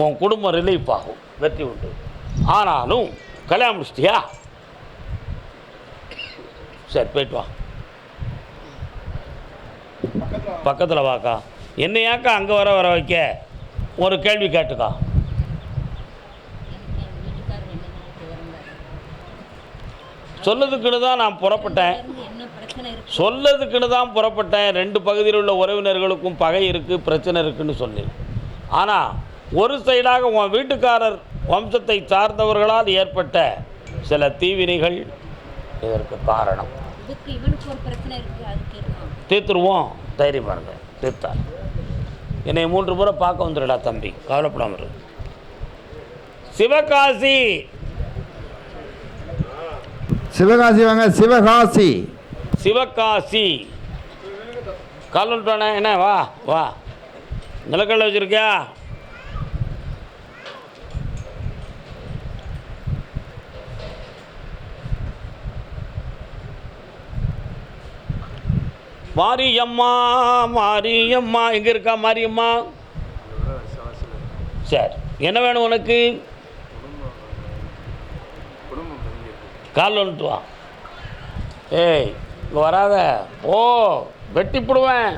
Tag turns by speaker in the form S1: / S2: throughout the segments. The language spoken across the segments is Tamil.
S1: உன் குடும்பம் ரிலீஃப் ஆகும். வெற்றி உண்டு. ஆனாலும் கல்யாணம் முடிச்சிட்டியா? சரி போயிட்டு வா. பக்கத்தில் வாக்கா. என்னையாக்கா அங்கே வர வர வைக்க? ஒரு கேள்வி கேட்டுக்கா. சொல்லதுக்குன்னு தான் நான் புறப்பட்டேன். சொல்லதுக்குன்னு தான் புறப்பட்டேன். ரெண்டு பகுதியில் உள்ள உறவினர்களுக்கும் பகை இருக்குது பிரச்சனை இருக்குன்னு சொல்லி ஆனால் ஒரு சைடாக உன் வீட்டுக்காரர் வம்சத்தை சார்ந்தவர்களால் ஏற்பட்ட சில தீவினைகள் இதற்கு காரணம்.
S2: இதுக்கு இவனுக்கு ஒரு பிரச்சனை இருக்கு அது கேட்கணும்
S1: தீர்த்துருவோம். தைரியமாக இருங்க தீர்த்தார் என்னை மூன்று முறை பார்க்க வந்துடுடா தம்பி. கவலைப்படாம இரு. சிவகாசி.
S3: சிவகாசி வாங்க சிவகாசி.
S1: சிவகாசி. கால் என்ன வா வா. நிலக்கடலை வச்சுருக்கியா? மாரியம்மா மாரியம்மா. எங்கே இருக்கா மாரியம்மா? சரி. என்ன வேணும் உனக்கு? கால் ஒன்று வா. ஏய் இங்கே வராத. ஓ வெட்டி போடுவேன்.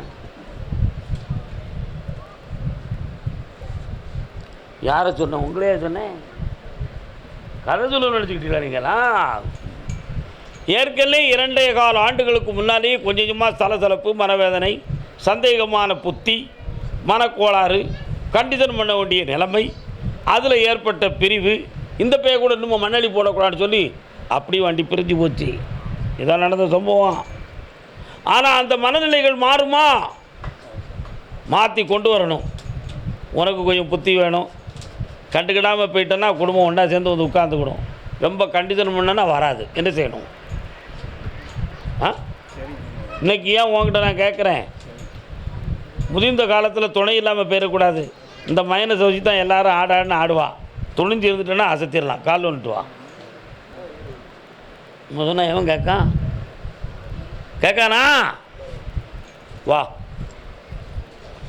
S1: யாரை சொன்னேன் உங்களையே சொன்னேன்? கதை சொல்ல நினச்சிக்கிட்டு நீங்களா ஏற்கனவே இரண்டே கால ஆண்டுகளுக்கு முன்னாலேயே கொஞ்சம் கொஞ்சமாக சலசலப்பு மனவேதனை சந்தேகமான புத்தி மனக்கோளாறு கண்டிஷன் பண்ண வேண்டிய நிலைமை அதில் ஏற்பட்ட பிரிவு இந்த பைய கூட இன்னும் மண்ணளி போடக்கூடாதுன்னு சொல்லி அப்படி வண்டி பிரிஞ்சு போச்சு. இதான் நடந்த சம்பவம். ஆனால் அந்த மனநிலைகள் மாறுமா? மாற்றி கொண்டு வரணும். உனக்கு கொஞ்சம் புத்தி வேணும். கண்டுக்கிடாமல் போயிட்டோன்னா குடும்பம் ஒன்றா சேர்ந்து வந்து உட்காந்துக்கணும் ரொம்ப கண்டிஷன் பண்ணனா வராது. என்ன செய்யணும்? இன்றைக்கி ஏன் உங்ககிட்ட நான் கேட்குறேன்? முதிர்ந்த காலத்தில் துணை இல்லாமல் போயிடக்கூடாது. இந்த மைனஸை வச்சு தான் எல்லாரும் ஆடாடுன்னு ஆடுவா. துணிஞ்சு இருந்துட்டேன்னா அசத்திடலாம். கால் வந்துட்டு வா. முதல்ல எவன் கேட்கான் கேட்கானா? வா.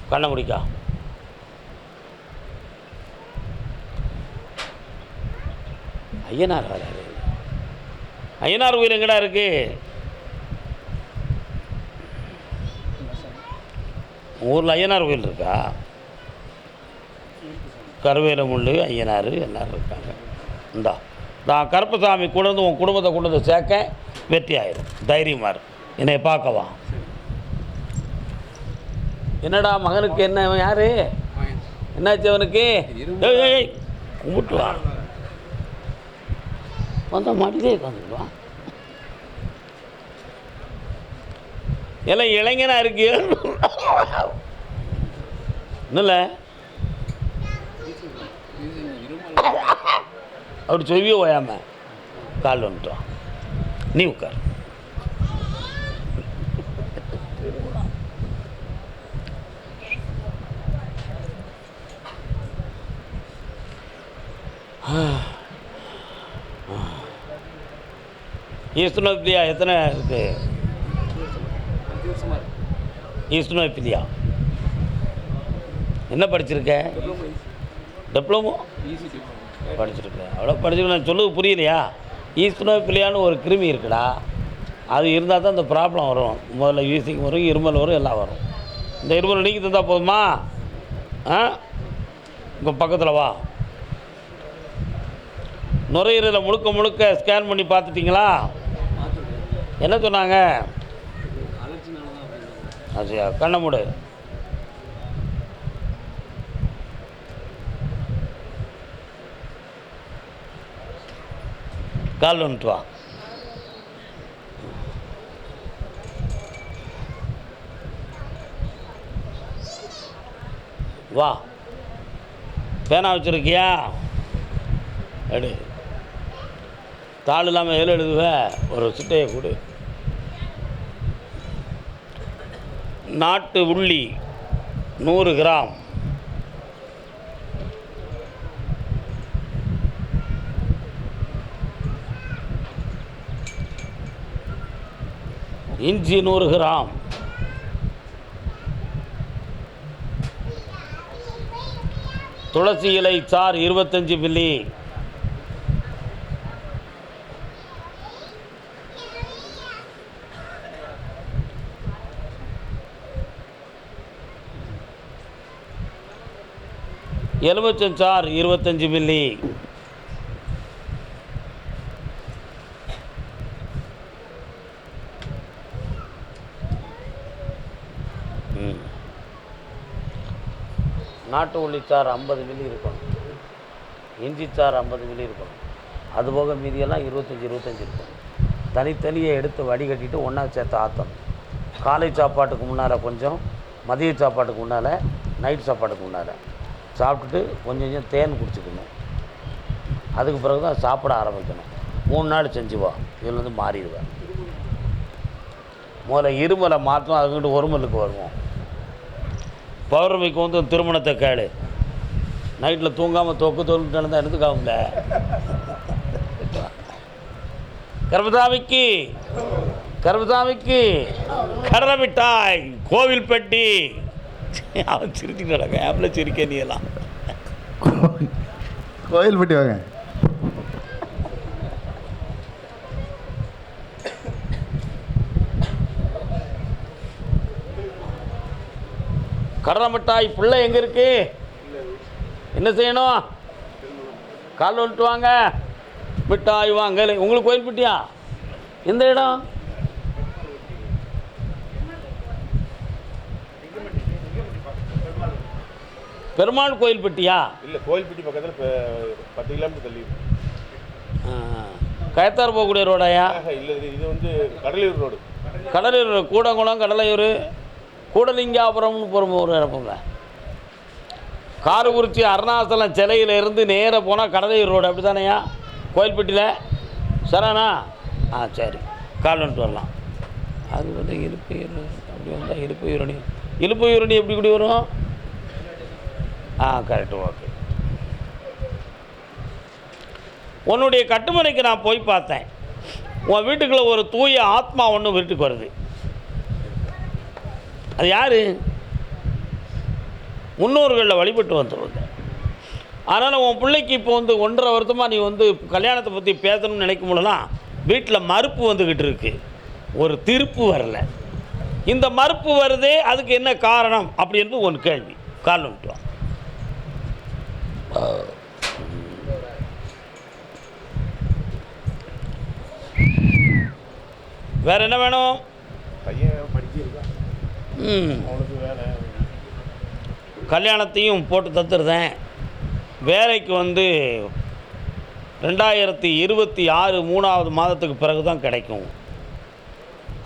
S1: கண்ணை முடிக்கா. ஐயனார் வராது ஐயனார் கோயில் எங்கடா இருக்குது ஊரில் ஐயனார் கோயில் இருக்கா? கருவேல முள்ளு ஐயனார் எல்லாரும் இருக்காங்க. இந்தா நான் கருப்பசாமி கொண்டு வந்து உன் குடும்பத்தை கொண்டு வந்து சேர்க்க வெற்றி ஆயிரும். தைரியமாக இருக்கும் என்னை பார்க்கவா என்னடா மகனுக்கு என்ன யார்? என்னாச்சு அவனுக்கு? கும்பிட்டுவான் வந்தால் மாட்டிலே உட்காந்துக்குவான் எல்லாம் இளைஞனா இருக்கு இல்லை அப்படி சொல்லியே ஓயாம. கால் வந்துட்டோம். நீ உட்கார். ஈஸ்வரப்பிரியா எத்தனை இருக்குது ஈஸ்வரப்பிரியா என்ன படிச்சிருக்க? டிப்ளமோ? படிச்சிருக்கேன் அவ்வளோ படிச்சிருக்கேன் நான் சொல்லுவது புரியலையா? ஈஸ்வரப்பிரியான்னு ஒரு கிருமி இருக்குடா. அது இருந்தால் தான் இந்த ப்ராப்ளம் வரும். முதல்ல யூசிங் வரும் இருமல் வரும் எல்லாம் வரும். இந்த இருமல் நீக்கி தந்தால் போதுமா? ஆ? இப்போ பக்கத்தில் வா. நுரையீரலை முழுக்க முழுக்க ஸ்கேன் பண்ணி பார்த்துட்டிங்களா? என்ன சொன்னாங்க? அப்படியா கண்ண மூடு. கால் வந்துட்டு வா. வா. பேனா வச்சுருக்கியா? எடு. தாள் இல்லாமல் எதில் எழுதுவ? ஒரு சிட்டையை கொடு. நாட்டு உள்ளி நூறு கிராம். இஞ்சி நூறு கிராம். துளசி இலை சார் இருபத்தஞ்சி மில்லி. எலுமிச்சம் சார் இருபத்தஞ்சி மில்லி. நாட்டு உள்ளிச்சார் ஐம்பது மில்லி இருக்கணும் இஞ்சிச்சார் ஐம்பது மில்லி இருக்கணும் அதுபோக மீதியெல்லாம் இருபத்தஞ்சி இருபத்தஞ்சி இருக்கணும் தனித்தனியை எடுத்து வடிகட்டிட்டு ஒன்றா சேர்த்து ஆற்றணும் காலை சாப்பாட்டுக்கு முன்னால் கொஞ்சம் மதிய சாப்பாட்டுக்கு முன்னால் நைட் சாப்பாட்டுக்கு முன்னால். சாப்பிட்டுட்டு கொஞ்சம் கொஞ்சம் தேன் குடிச்சுக்கணும். அதுக்கு பிறகு தான் சாப்பிட ஆரம்பிக்கணும். மூணு நாள் செஞ்சுவான் இதுலேருந்து மாறிடுவேன் முதல்ல இருமலை மாற்றணும் அதுக்கிட்ட ஒருமலுக்கு வருவோம். பௌர்ணமிக்கு வந்து திருமணத்தை கேளு. நைட்டில் தூங்காமல் தொக்கு தொழில் நடந்தால் எடுத்துக்காமல கர்மசாமிக்கு கர்மசாமிக்கு கடலை மிட்டாய் கோவில்பட்டி. அவன் சிரிச்சுட்டு நடக்க ஆப்பில் சிரிக்க நீ எல்லாம்?
S3: கோயில்பட்டி வாங்க.
S1: கடலை மிட்டாய் பிள்ளை எங்கே இருக்கு? என்ன செய்யணும்? கால் வந்துட்டு வாங்க. மிட்டாய் வாங்க. உங்களுக்கு கோயில்பட்டியா? எந்த இடம்? பெருமாள் கோயில்பட்டியா
S4: இல்லை கோயில்பட்டி பக்கத்தில் பத்து கிலோமீட்டர் தள்ளி
S1: கயத்தார் போகக்கூடிய ரோடாயா?
S4: இல்லை இது வந்து கடலூர் ரோடு.
S1: கடலூர் கூடங்குளம் கடலையூர் கூடலிங்காபுரம்னு போகிற ஒரு இடப்புங்க காரக்குறிச்சி அருணாசலம் சிலையில இருந்து நேராக போனால் கடலையூர் ரோடு அப்படி தானேயா கோயில்பட்டியில். சரணா ஆ சரி. கால் வந்துட்டு வரலாம். அது வந்து இலுப்பையூர் அப்படி வந்தால் இலுப்பையூரணி இலுப்பையூரணி எப்படி இப்படி வரும்? ஆ கரெக்டு ஓகே உன்னுடைய கட்டுமனைக்கு நான் போய் பார்த்தேன். உன் வீட்டுக்குள்ளே ஒரு தூய ஆத்மா ஒன்று வீட்டுக்கு வருது. அது யார்? முன்னோர்களில் வழிபட்டு வந்துடுவாங்க அதனால் உன் பிள்ளைக்கு இப்போ வந்து ஒன்றரை வருஷமாக நீ வந்து கல்யாணத்தை பற்றி பேசணும்னு நினைக்கும் போதெல்லாம் வீட்டில் மறுப்பு வந்துக்கிட்டு இருக்கு. ஒரு திருப்பு வரல. இந்த மறுப்பு வருதே அதுக்கு என்ன காரணம்? அப்படின்றது ஒன்று கேள்வி. கால் வந்துட்டு வேற என்ன வேணும்? கல்யாணத்தையும் போட்டு தத்துருதேன் வேலைக்கு வந்து ரெண்டாயிரத்தி இருபத்தி ஆறு மூணாவது மாதத்துக்கு பிறகு தான் கிடைக்கும்.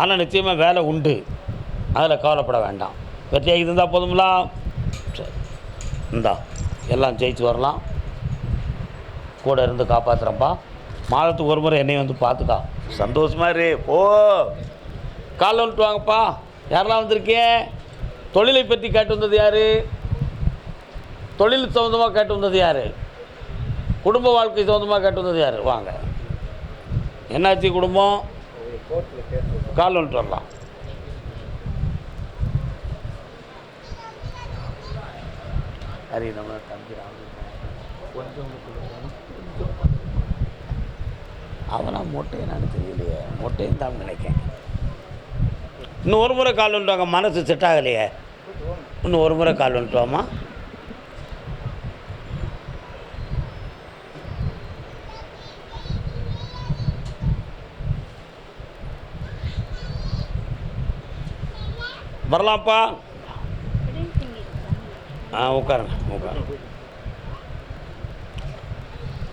S1: ஆனால் நிச்சயமாக வேலை உண்டு. அதில் கவலைப்பட வேண்டாம். வெற்றியாக இருந்தால் போதுங்களா சரி. இந்தா. எல்லாம் ஜெயிச்சு வரலாம். கூட இருந்து காப்பாற்றுறப்பா மாதத்துக்கு ஒரு முறை என்னையும் வந்து பார்த்துக்கா. சந்தோஷமா இரு. ஓ காலைல வந்துட்டு வாங்கப்பா. யாரெல்லாம் வந்திருக்கே? தொழிலை பற்றி கேட்டு வந்தது யார்? தொழில் சம்மந்தமாக கேட்டு வந்தது யார்? குடும்ப வாழ்க்கை சம்மந்தமாக கேட்டு வந்தது யார்? வாங்க. என்னாச்சு குடும்பம்? கால் வந்துட்டு வரலாம். சரி நம்ம அவனா மொட்டையை நான் தெரியலையே மொட்டையும் தான் நினைக்கிறேன். இன்னும் ஒரு முறை கால் வந்துட்டு வாங்க. மனசு செட் ஆகலையே. இன்னும் ஒரு முறை கால் வந்துட்டு வரலாம்ப்பா. ஆ உட்காருங்க உட்காருங்க.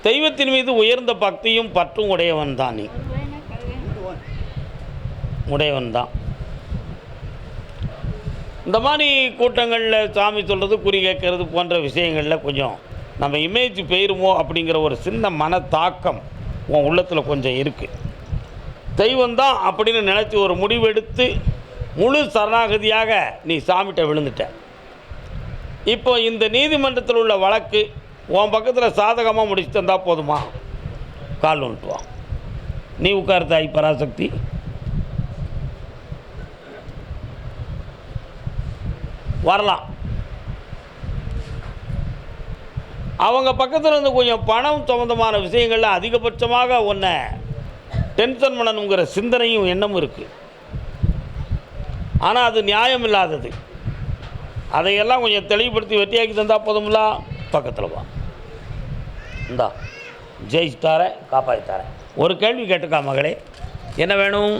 S1: தெய்வத்தின் மீது உயர்ந்த பக்தியும் பற்றும் உடையவன் தான் நீ. உடையவன் தான். இந்த மாதிரி கூட்டங்களில் சாமி சொல்கிறது குறி கேட்கறது போன்ற விஷயங்களில் கொஞ்சம் நம்ம இமேஜ் போயிருமோ அப்படிங்கிற ஒரு சின்ன மன தாக்கம் உன் உள்ளத்தில் கொஞ்சம் இருக்குது தெய்வம் தான் அப்படின்னு நினச்சி ஒரு முடிவெடுத்து முழு சரணாகதியாக நீ சாமிகிட்ட விழுந்துட்ட. இப்போ இந்த நீதிமன்றத்தில் உள்ள வழக்கு உன் பக்கத்தில் சாதகமாக முடிச்சு தந்தால் போதுமா? கால் வந்துட்டு நீ உட்கார் தாய் பராசக்தி. வரலாம். அவங்க பக்கத்தில் இருந்து கொஞ்சம் பணம் சம்மந்தமான விஷயங்கள்ல அதிகபட்சமாக ஒன்றை டென்ஷன் பண்ணணுங்கிற சிந்தனையும் எண்ணமும் இருக்குது ஆனால் அது நியாயம் இல்லாதது. அதையெல்லாம் கொஞ்சம் தெளிவுபடுத்தி வெட்டியாக்கி தந்தால் போதும்ல? பக்கத்தில் வா. இந்தா ஜெயிச்சு தரேன் காப்பாற்றி தரேன் ஒரு கேள்வி கேட்டுக்கா மகளே என்ன வேணும்?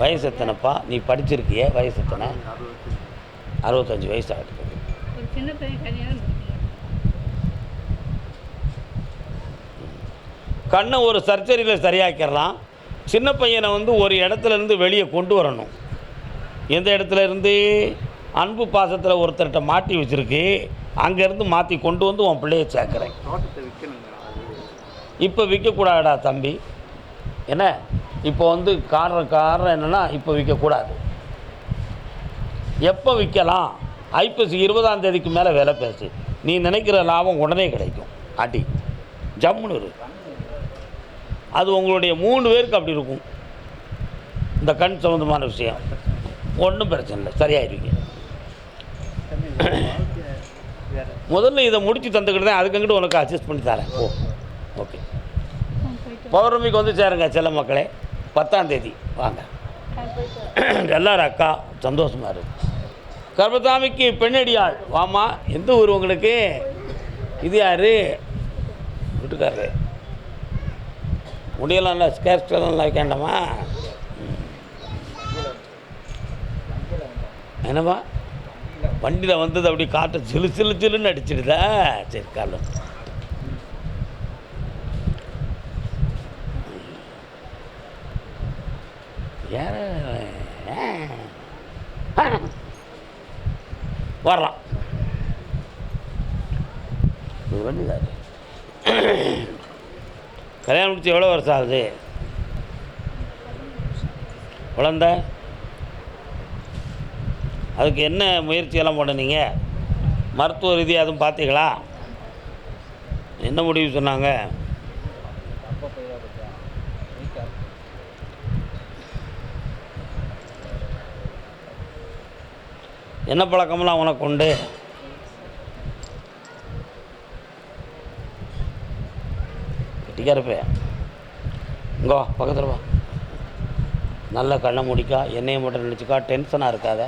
S1: வயசு எத்தனைப்பா? நீ படிச்சிருக்கியே வயசு எத்தனை? அறுபத்தஞ்சு வயசு
S2: பண்ணிக்கணும்
S1: கண்ணை ஒரு சர்ஜரியில் சரியாக்கிடலாம். சின்ன பையனை வந்து ஒரு இடத்துல இருந்து வெளியே கொண்டு வரணும். எந்த இடத்துல இருந்து? அன்பு பாசத்தில் ஒருத்தர்கிட்ட மாட்டி வச்சுருக்கு. அங்கேருந்து மாற்றி கொண்டு வந்து உன் பிள்ளைய சேர்க்குறேன். இப்போ விற்கக்கூடாதா தம்பி. என்ன? இப்போ வந்து காரணம் காரணம் என்னென்னா இப்போ விற்கக்கூடாது எப்போ விற்கலாம் ஐப்பசி இருபதாம் தேதிக்கு மேலே விலை பேசு. நீ நினைக்கிற லாபம் உடனே கிடைக்கும். அடி. ஜம்முன்னு அது உங்களுடைய மூணு பேருக்கு அப்படி இருக்கும். இந்த கண் சம்மந்தமான விஷயம். ஒன்றும் பிரச்சனை இல்லை. சரியாயிருவீங்க. முதல்ல இதை முடித்து தந்துக்கிட்டு அதுக்கங்கிட்டு உனக்கு அட்ஜஸ்ட் பண்ணி தரேன். ஓ ஓகே பௌர்ணமிக்கு வந்து சேருங்க செல்ல மக்களே. பத்தாம் தேதி. வாங்க. எல்லாரும் அக்கா சந்தோஷமா இருக்கு கர்மசாமிக்கு பெண்ணடியாள். வாமா எந்த ஊர் உங்களுக்கு? இது யாரு? வீட்டுக்காரரு. முடியலாம் இல்லை ஸ்கேர்ஸ்டெல்லாம் வைக்காண்டாமா என்னம்மா? வண்டியில் வந்தது அப்படி காற்று சிலு சிலு சிலுன்னு அடிச்சிடுதா. சரி காலம் யார? வரலாம் இது கல்யாணம் முடிச்சு எவ்வளோ வருஷம் ஆகுது? குழந்த? அதுக்கு என்ன முயற்சியெல்லாம் பண்ணுனீங்க? மருத்துவ ரீதியாக அதுவும் பார்த்தீங்களா? என்ன முடிவு சொன்னாங்க? என்ன பழக்கமெல்லாம் உனக்கு உண்டு? கெட்டிக்காரப்பே இங்கே இங்கோ பக்கத்தில் வா. நல்ல கண்ணை முடிக்கா எண்ணெயை மட்டும் நினச்சிக்கா டென்ஷனாக இருக்காத.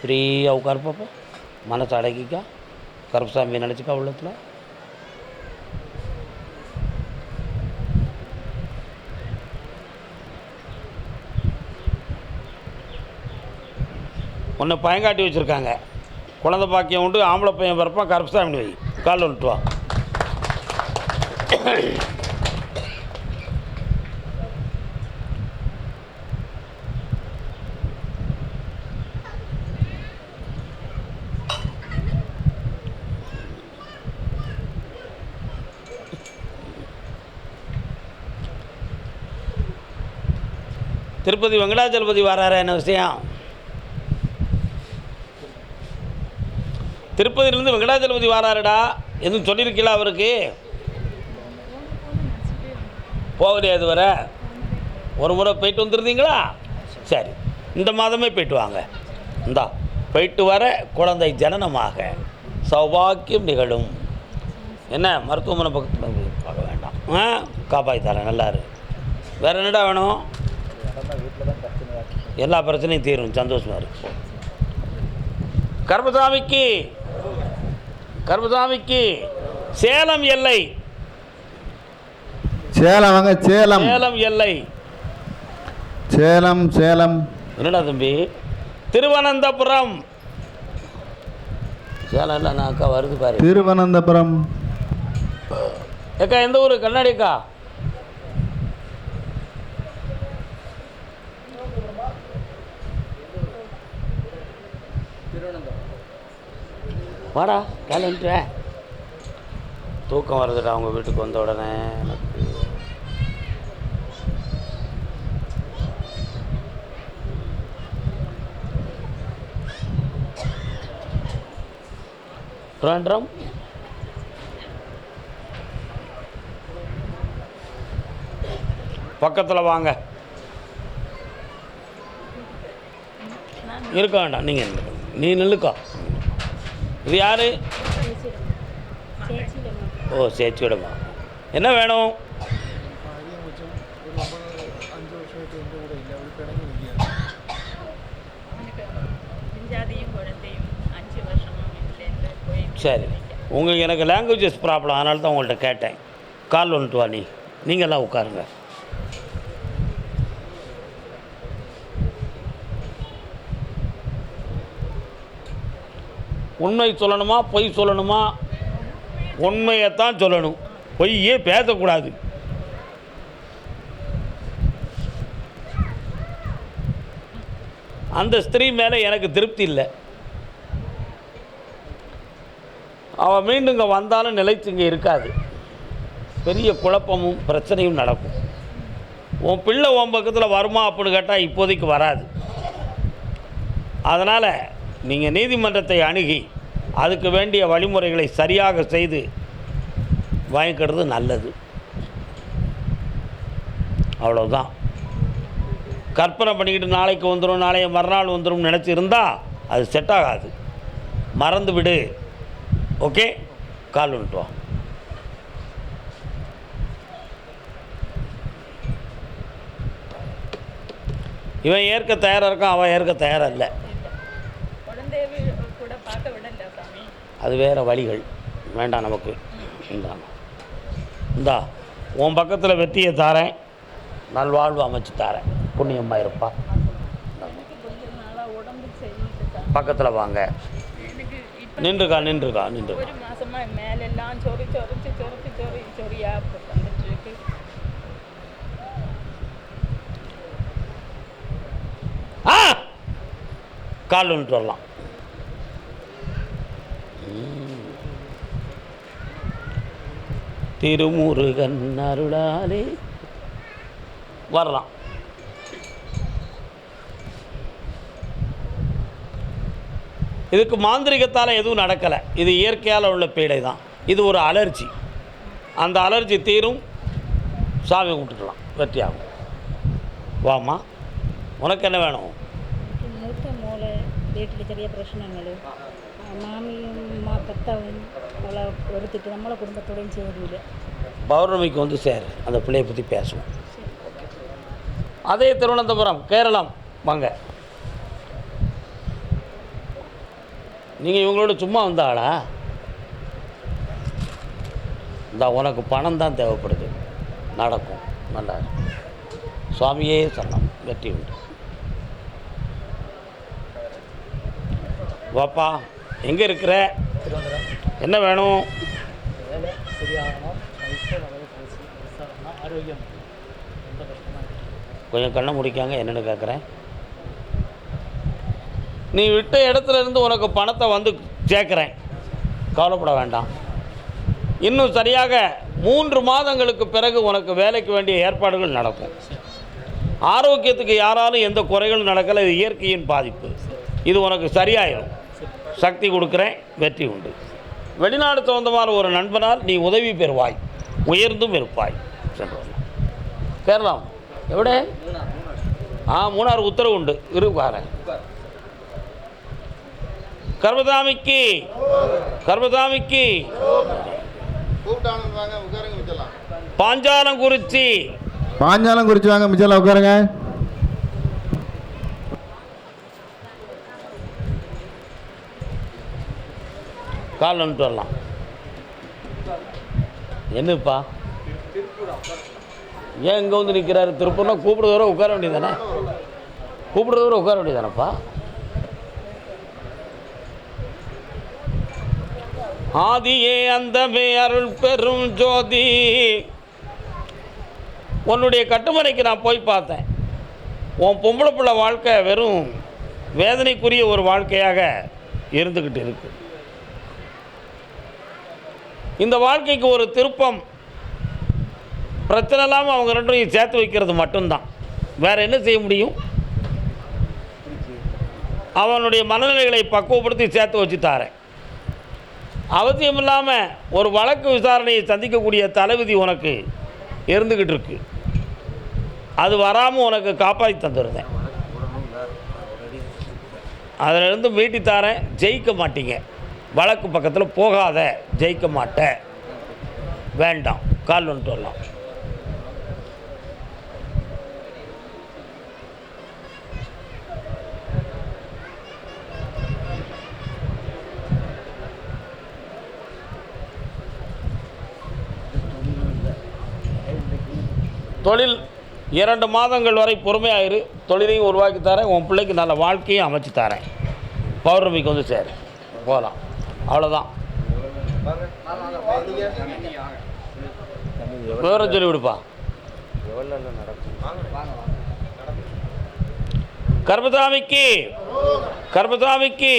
S1: ஃப்ரீயாக உட்காரு மனசு மனசை அடக்கிக்கா கருப்பசாமியை நினச்சிக்கா உள்ளத்தில் உன்னை பயங்காட்டி வச்சுருக்காங்க குழந்த பாக்கியம் உண்டு ஆம்பளை பையன் பிறப்பான் கருப்பசாமி வை காலில் விட்டு திருப்பதி வெங்கடாச்சலபதி வராரா என்ன விஷயம்? திருப்பதியிலேருந்து வெங்கடாச்சலபதி வராருடா எதுவும் சொல்லியிருக்கீங்களா அவருக்கு? போகலையா இது வர. ஒரு முறை போயிட்டு வந்துருந்தீங்களா? சரி. இந்த மாதமே போயிட்டு வாங்க. இந்தா போயிட்டு வர குழந்தை ஜனனமாக சௌபாக்கியம் நிகழும். என்ன மருத்துவமனை பக்கத்தில் பார்க்க வேண்டாம். ஆ? காப்பாற்றி தரேன் நல்லா இரு. வேற என்னடா வேணும்? எல்லா பிரச்சனையும் தீரும். சந்தோஷமா இருக்கு. கர்மசாமிக்கு கர்மசாமிக்கு சேலம் எல்லை.
S3: சேலம் சேலம்.
S1: சேலம் எல்லை.
S3: சேலம் சேலம்.
S1: என்னடா தம்பி? திருவனந்தபுரம். சேலம் இல்லை நான் அக்கா வருது பாரு.
S3: திருவனந்தபுரம்.
S1: அக்கா எந்த ஊர்? கண்ணாடி அக்கா வாடா கேலண்ட்டு தூக்கம் வருதுடா அவங்க வீட்டுக்கு வந்த உடனே. எனக்கு திருவனந்தபுரம் பக்கத்தில் வாங்க. இருக்க வேண்டாம் நீங்கள் நீ நில்லுக்கோ. இது யார்? ஓ சேச்சியோடமா என்ன வேணும்? சரி. உங்களுக்கு எனக்கு லாங்குவேஜஸ் ப்ராப்ளம் அதனால தான் உங்கள்கிட்ட கேட்டேன். கால் ஒன்று வாணி நீங்கள்லாம் உட்காருங்க. உண்மை சொல்லணுமா பொய் சொல்லணுமா? உண்மையைத்தான் சொல்லணும். பொய்யே பேசக்கூடாது. அந்த ஸ்திரீ மேலே எனக்கு திருப்தி இல்லை. அவள் மீண்டும் இங்கே வந்தாலும் நிலைத்து இங்கே இருக்காது. பெரிய குழப்பமும் பிரச்சனையும் நடக்கும். உன் பிள்ளை உன் பக்கத்தில் வருமா அப்படின்னு கேட்டால் இப்போதைக்கு வராது. அதனால் நீங்கள் நீதிமன்றத்தை அணுகி அதுக்கு வேண்டிய வழிமுறைகளை சரியாக செய்து வாங்கிக்கிறது நல்லது. அவ்வளோதான் கற்பனை பண்ணிக்கிட்டு நாளைக்கு வந்துடும் நாளைய மறுநாள் வந்துடும் நினச்சிருந்தா அது செட் ஆகாது. மறந்து விடு. ஓகே? கால் விட்டுவோம் இவன் ஏற்க தயாராக இருக்கான் அவன் ஏற்க தயாராக இல்லை
S2: குழந்தைய கூட பார்க்க விடல சாமி
S1: அது வேறு வழிகள். வேண்டாம் நமக்கு. இந்தா உன் பக்கத்தில் வெற்றியை தாரேன். நல்வாழ்வு அமைச்சு தாரேன். புண்ணியமாக இருப்பா. பக்கத்தில் வாங்க. நின்றுக்கா நின்றுக்கா ஆ! கால் வந்துட்டு வரலாம். திருமுருகன் அருளாலே. வரலாம். இதுக்கு மாந்திரிகத்தால் எதுவும் நடக்கலை. இது இயற்கையால் உள்ள பீடை தான் இது ஒரு அலர்ஜி. அந்த அலர்ஜி தீரும். சாமி கும்பிட்டுக்கலாம் வெற்றியாகும். வாமா உனக்கு என்ன வேணும்?
S5: மூத்த மூளை வீட்டில் பெரிய பிரச்சனை மாமியும் மா பெத்தவன் அவளை ஒருத்திட்டு நம்மளை குடும்பத்தோடையும் சேருவில்லை
S1: பௌர்ணமிக்கு வந்து சேர். அந்த பிள்ளையை பற்றி பேசுவோம். அதே திருவனந்தபுரம் கேரளம். வாங்க. நீங்கள் இவங்களோட சும்மா வந்தாளா? இந்த உனக்கு பணம் தான் தேவைப்படுது. நடக்கும். நல்லா சுவாமியே சரணம் வெற்றி உண்டு. வாப்பா. எங்கே இருக்கிற? என்ன வேணும்?
S6: ஆரோக்கியம்
S1: கொஞ்சம் கண்ணை முடிக்காங்க என்னென்னு கேட்குறேன் நீ விட்ட இடத்துல இருந்து உனக்கு பணத்தை வந்து சேர்க்குறேன். கவலைப்பட வேண்டாம். இன்னும் சரியாக மூன்று மாதங்களுக்கு பிறகு உனக்கு வேலைக்கு வேண்டிய ஏற்பாடுகள் நடக்கும். ஆரோக்கியத்துக்கு யாராலும் எந்த குறைகளும் நடக்கலை இது இயற்கையின் பாதிப்பு. இது உனக்கு சரியாயிடும் சக்தி கொடுக்குறேன் வெற்றி உண்டு. வெளிநாடு சொந்தமான ஒரு நண்பனால் நீ உதவி பெறுவாய் உயர்ந்தும் இருப்பாய் சென்று வரலாம் கேரளம் எവിടെ? ஆ மூணாறு உத்தரவு உண்டு. இருப்பாரேன் கர்மதாமிக்கு கர்மதாமிக்கு. பாஞ்சாலம் குறிச்சி
S3: பாஞ்சாலம் குறித்து வாங்க மிச்சலாம் உட்காருங்க.
S1: கால் வந்துட்டு வரலாம். என்னப்பா? ஏன் இங்கே வந்து நிற்கிறாரு திருப்பூர்னா கூப்பிட தூரம் உட்கார வேண்டியதானே கூப்பிட வரை உட்கார வேண்டியதானப்பா ஆதியே அந்தமே அருள் பெரும் ஜோதி. உன்னுடைய கட்டுமனைக்கு நான் போய் பார்த்தேன். உன் பொம்பளை பிள்ளை வாழ்க்கை வெறும் வேதனைக்குரிய ஒரு வாழ்க்கையாக இருந்துக்கிட்டு இருக்குது இந்த வாழ்க்கைக்கு ஒரு திருப்பம். பிரச்சனை இல்லாமல் அவங்க ரெண்டும் சேர்த்து வைக்கிறது மட்டும்தான். வேறு என்ன செய்ய முடியும்? அவனுடைய மனநிலைகளை பக்குவப்படுத்தி சேர்த்து வச்சு தாரேன். அவசியம் இல்லாமல் ஒரு வழக்கு விசாரணையை சந்திக்கக்கூடிய தலைவிதி உனக்கு இருந்துக்கிட்டு இருக்கு. அது வராமல் உனக்கு காப்பாற்றி தந்துருந்தேன். அதிலிருந்து மீட்டி தாரேன். ஜெயிக்க மாட்டீங்க. வழக்கு பக்கத்தில் போகாத ஜெயிக்க மாட்ட. வேண்டாம். கால் வந்துட்டு வரலாம். தொழில் இரண்டு மாதங்கள் வரை பொறுமையாயிரு. தொழிலையும் உருவாக்கி தரேன். உன் பிள்ளைக்கு நல்ல வாழ்க்கையும் அமைச்சு தரேன். பௌர்ணமிக்கு வந்து சேரு. போகலாம். அவ்வளோதான் விவரம் சொல்லி விடுப்பா. கர்மசாமிக்கு கர்மசாமிக்கு